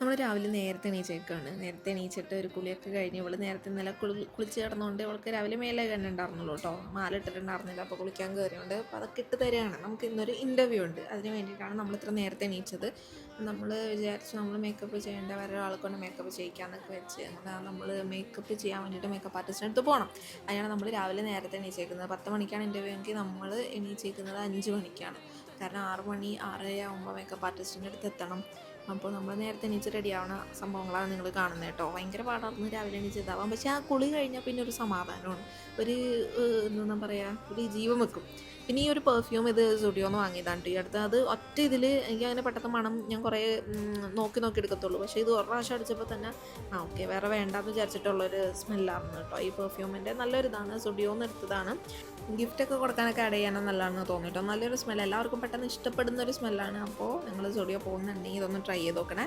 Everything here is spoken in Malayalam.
നമ്മൾ രാവിലെ നേരത്തെ എണീച്ചേക്കാണ്. നേരത്തെ എണീച്ചിട്ട് ഒരു കുളിയൊക്കെ കഴിഞ്ഞ് ഇവൾ നേരത്തെ ഇന്നലെ കുളി കുളിച്ച് കിടന്നുകൊണ്ട് ഇവൾക്ക് രാവിലെ മേലെ തന്നെ ഉണ്ടായിരുന്നുള്ളൂ കേട്ടോ മാല ഇട്ടിട്ടുണ്ടായിരുന്നില്ല അപ്പോൾ കുളിക്കാൻ കയറിയുണ്ട് അപ്പോൾ അതൊക്കെ ഇട്ട് തരികയാണ് നമുക്ക് ഇന്നൊരു ഇന്റർവ്യൂ ഉണ്ട്. അതിന് വേണ്ടിയിട്ടാണ് നമ്മൾ ഇത്ര നേരത്തെ എണീച്ചത്. നമ്മൾ വിചാരിച്ചു നമ്മൾ മേക്കപ്പ് ചെയ്യേണ്ട വേറെ ഒരാൾക്കൊണ്ട് കൊണ്ട് മേക്കപ്പ് ചെയ്യിക്കാന്നൊക്കെ വെച്ച് അങ്ങനെ നമ്മൾ മേക്കപ്പ് ചെയ്യാൻ വേണ്ടിയിട്ട് മേക്കപ്പ് ആർട്ടിസ്റ്റിന്റെ അടുത്ത് പോകണം അതിനാണ് നമ്മൾ രാവിലെ നേരത്തെ എണീച്ചേക്കുന്നത്. പത്ത് മണിക്കാണ് ഇന്റർവ്യൂ എങ്കിൽ നമ്മൾ എണീച്ചേക്കുന്നത് അഞ്ച് മണിക്കാണ്. കാരണം ആറ് മണി ആറര ആകുമ്പോൾ മേക്കപ്പ് ആർട്ടിസ്റ്റിന്റെ അടുത്ത് എത്തണം. അപ്പോൾ നമ്മൾ നേരത്തെ എണീച്ച് റെഡി ആവുന്ന സംഭവങ്ങളാണ് നിങ്ങൾ കാണുന്നത് കേട്ടോ. ഭയങ്കര പാടാർന്ന് രാവിലെ എണീച്ച് ഇതാവാം പക്ഷേ ആ കുളി കഴിഞ്ഞാൽ പിന്നെ ഒരു സമാധാനമാണ്. ഒരു എന്താ പറയുക ഒരു ജീവൻ വെക്കും. പിന്നെ ഈ ഒരു പെർഫ്യൂം ഇത് സ്റ്റുഡിയോന്ന് വാങ്ങിയതാണ് ഈ അടുത്ത് അത് ഒറ്റ ഇതിൽ എനിക്ക് അങ്ങനെ പെട്ടെന്ന് മണം ഞാൻ കുറേ നോക്കി നോക്കി എടുക്കത്തുള്ളൂ. പക്ഷേ ഇത് ഒരു പ്രാവശ്യം അടിച്ചപ്പോൾ തന്നെ ആ ഓക്കെ വേറെ വേണ്ടാന്ന് വിചാരിച്ചിട്ടുള്ളൊരു സ്മെല്ലായിരുന്നു കേട്ടോ. ഈ പെർഫ്യൂമിന്റെ നല്ലൊരിതാണ്. സ്റ്റുഡിയോന്ന് എടുത്തതാണ്. ഗിഫ്റ്റൊക്കെ കൊടുക്കാനൊക്കെ ആഡ് ചെയ്യാനും നല്ലതാണെന്ന് തോന്നിട്ടോ നല്ലൊരു സ്മെൽ എല്ലാവർക്കും പെട്ടെന്ന് ഇഷ്ടപ്പെടുന്ന ഒരു സ്മെല്ലാണ് അപ്പോൾ നിങ്ങൾ സ്റ്റുഡിയോ പോകുന്നുണ്ടെങ്കിൽ ഇതൊന്ന് ട്രൈ ചെയ്ത് നോക്കണേ.